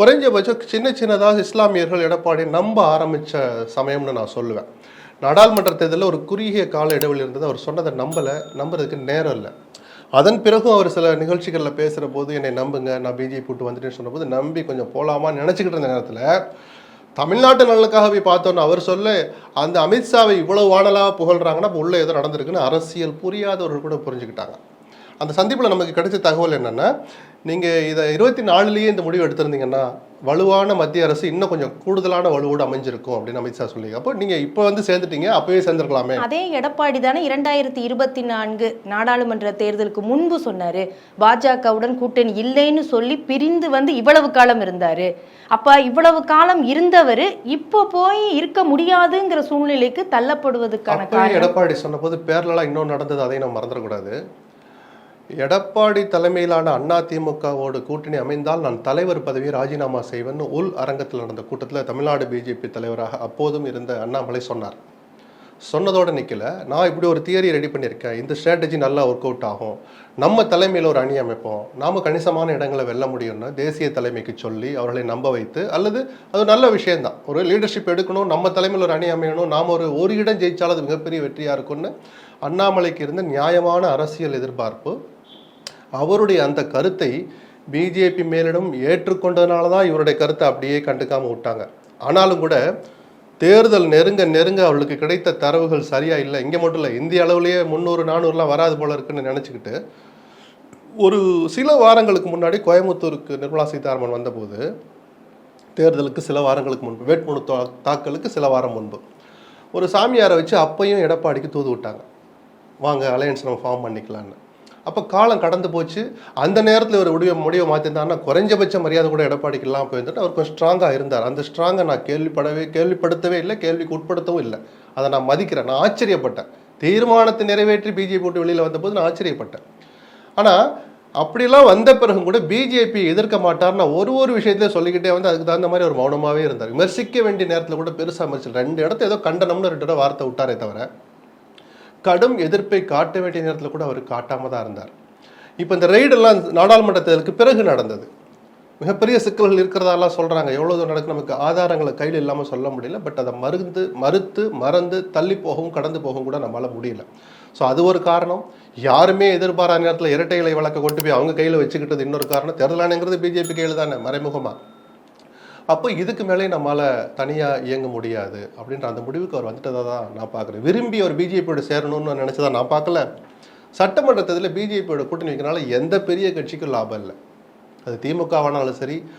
குறைஞ்சபட்சம் சின்ன சின்னதாக இஸ்லாமியர்கள் எடப்பாடி நம்ப ஆரம்பித்த சமயம்னு நான் சொல்லுவேன். நாடாளுமன்ற தேர்தலில் ஒரு குறுகிய கால இடைவெளி இருந்தது. அவர் சொன்னதை நம்பலை. நம்புறதுக்கு நேரம் இல்லை. அதன் பிறகும் அவர் சில நிகழ்ச்சிகளில் பேசுகிற போது என்னை நம்புங்க நான் பிஜேபி போட்டு வந்துட்டேன்னு சொன்னபோது நம்பி கொஞ்சம் போகலாமான்னு நினச்சிக்கிட்டு இருந்த நேரத்தில் தமிழ்நாட்டு நலனுக்காக போய் பார்த்தோன்னு அவர் சொல்ல அந்த அமித்ஷாவை இவ்வளோ வானலாக புகழ்கிறாங்கன்னா இப்போ உள்ளே ஏதோ நடந்திருக்குன்னு அரசியல் புரியாதவர்கள் கூட புரிஞ்சுக்கிட்டாங்க. அந்த சந்திப்பில் நமக்கு கிடைச்ச தகவல் என்னென்னா நீங்கள் இதை இருபத்தி நாலுலேயே இந்த முடிவு எடுத்திருந்தீங்கன்னா வலுவான மத்திய அரசு இன்னும் கொஞ்சம் கூடுதலான வலுவோடு அமைஞ்சிருக்கும் அப்படின்னு அமித்ஷா சொல்லி அப்போ நீங்கள் இப்போ வந்து சேர்ந்துட்டீங்க அப்போவே சேர்ந்துருக்கலாமே. அதே எடப்பாடி தானே இரண்டாயிரத்தி இருபத்தி நான்கு நாடாளுமன்ற தேர்தலுக்கு முன்பு சொன்னாரு பாஜகவுடன் கூட்டணி இல்லைன்னு சொல்லி பிரிந்து வந்து இவ்வளவு காலம் இருந்தாரு. அப்ப இவ்வளவு காலம் இருந்தவர் இப்போ போய் இருக்க முடியாதுங்கிற சூழ்நிலைக்கு தள்ளப்படுவதற்கான எடப்பாடி சொன்னபோது பேரலாம் இன்னொன்று நடந்தது அதை நம்ம மறந்துடக்கூடாது. எடப்பாடி தலைமையிலான அண்ணா திமுகவோடு கூட்டணி அமைந்தால் நான் தலைவர் பதவியை ராஜினாமா செய்வேன்னு உள் அரங்கத்தில் நடந்த கூட்டத்தில் தமிழ்நாடு பிஜேபி தலைவராக அப்போதும் இருந்த அண்ணாமலை சொன்னார். சொன்னதோடு நிற்கல நான் இப்படி ஒரு தியரி ரெடி பண்ணியிருக்கேன். இந்த ஸ்ட்ராட்டஜி நல்லா ஒர்க் அவுட் ஆகும். நம்ம தலைமையில் ஒரு அணி அமைப்போம். நாம் கணிசமான இடங்களை வெல்ல முடியும்னு தேசிய தலைமைக்கு சொல்லி அவர்களை நம்ப வைத்து அல்லது அது நல்ல விஷயம்தான். ஒரு லீடர்ஷிப் எடுக்கணும் நம்ம தலைமையில் ஒரு அணி அமையணும் நாம் ஒரு ஒரு இடம் ஜெயிச்சாலும் அது மிகப்பெரிய வெற்றியாக இருக்கும்னு அண்ணாமலைக்கு இருந்த நியாயமான அரசியல் எதிர்பார்ப்பு அவருடைய அந்த கருத்தை பிஜேபி மேலிடம் ஏற்றுக்கொண்டதுனால தான் இவருடைய கருத்தை அப்படியே கண்டுக்காமல் விட்டாங்க. ஆனாலும் கூட தேர்தல் நெருங்க நெருங்க அவளுக்கு கிடைத்த தரவுகள் சரியாக இல்லை. இங்கே மட்டும் இல்லை இந்திய அளவுலேயே முந்நூறு நானூறுலாம் வராது போல இருக்குன்னு நினச்சிக்கிட்டு ஒரு சில வாரங்களுக்கு முன்னாடி கோயம்புத்தூருக்கு நிர்மலா சீதாராமன் வந்தபோது தேர்தலுக்கு சில வாரங்களுக்கு முன்பு வேட்புமனு தா- தாக்கலுக்கு சில வாரம் முன்பு ஒரு சாமியாரை வச்சு அப்பையும் எடப்பாடிக்கு தூது விட்டாங்க. வாங்க அலையன்ஸ் நம்ம ஃபார்ம் பண்ணிக்கலான்னு அப்போ காலம் கடந்து போச்சு. அந்த நேரத்தில் ஒரு முடிவை முடிவை மாற்றிருந்தாருன்னா குறைஞ்சபட்ச மரியாதை கூட எடப்பாடிக்கு இல்லாமல் போயிருந்துட்டு அவர் கொஞ்சம் ஸ்ட்ராங்காக இருந்தார். அந்த ஸ்ட்ராங்கை நான் கேள்விப்படவே கேள்விப்படுத்தவே இல்லை கேள்விக்கு உட்படுத்தவும் இல்லை. அதை நான் மதிக்கிறேன். நான் ஆச்சரியப்பட்டேன். தீர்மானத்தை நிறைவேற்றி பிஜேபி போட்டு வெளியில் வந்தபோது நான் ஆச்சரியப்பட்டேன். ஆனால் அப்படிலாம் வந்த பிறகும் கூட பிஜேபி எதிர்க்க மாட்டார்னா ஒரு ஒரு விஷயத்தையும் சொல்லிக்கிட்டே வந்து அதுக்கு தகுந்த மாதிரி ஒரு மௌனமாகவே இருந்தார். விமர்சிக்க வேண்டிய நேரத்தில் கூட பெருசாக விமர்சிச்சு ரெண்டு இடத்த ஏதோ கண்டனம்னு ரெண்டு இடம் வார்த்தை விட்டாரே தவிர கடும் எதிர்ப்பை காட்ட வேண்டிய நேரத்தில் கூட அவர் காட்டாமல் தான் இருந்தார். இப்போ இந்த ரெய்டெல்லாம் நாடாளுமன்ற தேர்தலுக்கு பிறகு நடந்தது. மிகப்பெரிய சிக்கல்கள் இருக்கிறதாலாம் சொல்கிறாங்க எவ்வளோ தூரம் நடக்கு நமக்கு ஆதாரங்களை கையில் இல்லாமல் சொல்ல முடியல. பட் அதை மருந்து மறுத்து மறந்து தள்ளி போகவும் கடந்து போகவும் கூட நம்மளால் முடியல. ஸோ அது ஒரு காரணம். யாருமே எதிர்பாராத நேரத்தில் இரட்டை இலை வழக்கை கொண்டு போய் அவங்க கையில் வச்சுக்கிட்டது இன்னொரு காரணம். தேர்தல் ஆணையங்கிறது பிஜேபி கையில் தானே மறைமுகமாக அப்போ இதுக்கு மேலே நம்மளால் தனியாக இயங்க முடியாது அப்படின்ற அந்த முடிவுக்கு அவர் வந்துட்டதாக தான் நான் பார்க்குறேன். விரும்பி அவர் பிஜேபியோட சேரணும்னு நினச்சதான் நான் பார்க்கல. சட்டமன்ற தேர்தலில் பிஜேபியோட கூட்டணி வைக்கிறனால எந்த பெரிய கட்சிக்கும் லாபம் இல்லை. அது திமுகவானாலும் சரி